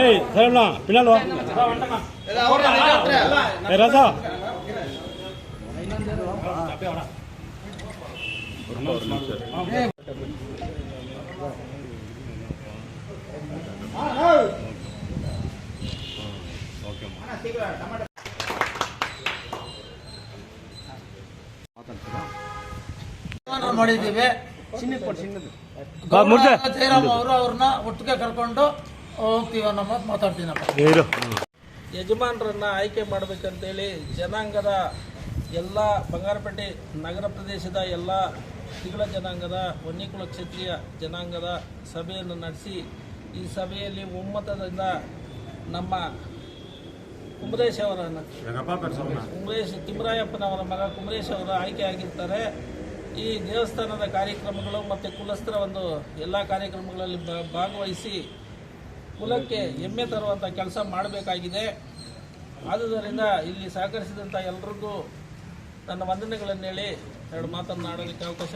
ஏய் சரவணா பின்னால் வா. ஏய் ரசா ஒரு நிமிஷம். ಮಾಡಿದ್ದೀವಿ. ಜಯರಾಮ್ ಅವರು ಅವ್ರನ್ನ ಒಟ್ಟಿಗೆ ಕರ್ಕೊಂಡು ಹೋಗ್ತೀವಿ ಅನ್ನೋ ಮಾತು ಮಾತಾಡ್ತೀನಪ್ಪ ಯಜಮಾನರನ್ನ ಆಯ್ಕೆ ಮಾಡಬೇಕಂತೇಳಿ ಜನಾಂಗದ ಎಲ್ಲ ಬಂಗಾರಪೇಟೆ ನಗರ ಪ್ರದೇಶದ ಎಲ್ಲ ತಿಗಳ ಜನಾಂಗದ ವನ್ಯಕುಲ ಕ್ಷತ್ರಿಯ ಜನಾಂಗದ ಸಭೆಯನ್ನು ನಡೆಸಿ ಈ ಸಭೆಯಲ್ಲಿ ಒಮ್ಮತದಿಂದ ನಮ್ಮ ಕುಮರೇಶ್ ಅವರನ್ನು ಕುಮರೇಶ್ ತಿಮ್ಮರಾಯಪ್ಪನವರ ಮಗ ಕುಮರೇಶ್ ಅವರು ಆಯ್ಕೆಯಾಗಿರ್ತಾರೆ. ಈ ದೇವಸ್ಥಾನದ ಕಾರ್ಯಕ್ರಮಗಳು ಮತ್ತು ಕುಲಸ್ಥರ ಒಂದು ಎಲ್ಲ ಕಾರ್ಯಕ್ರಮಗಳಲ್ಲಿ ಭಾಗವಹಿಸಿ ಕುಲಕ್ಕೆ ಹೆಮ್ಮೆ ತರುವಂಥ ಕೆಲಸ ಮಾಡಬೇಕಾಗಿದೆ. ಆದುದರಿಂದ ಇಲ್ಲಿ ಸಹಕರಿಸಿದಂಥ ಎಲ್ರಿಗೂ ನನ್ನ ವಂದನೆಗಳನ್ನು ಹೇಳಿ ಎರಡು ಮಾತನ್ನು ಆಡಲಿಕ್ಕೆ ಅವಕಾಶ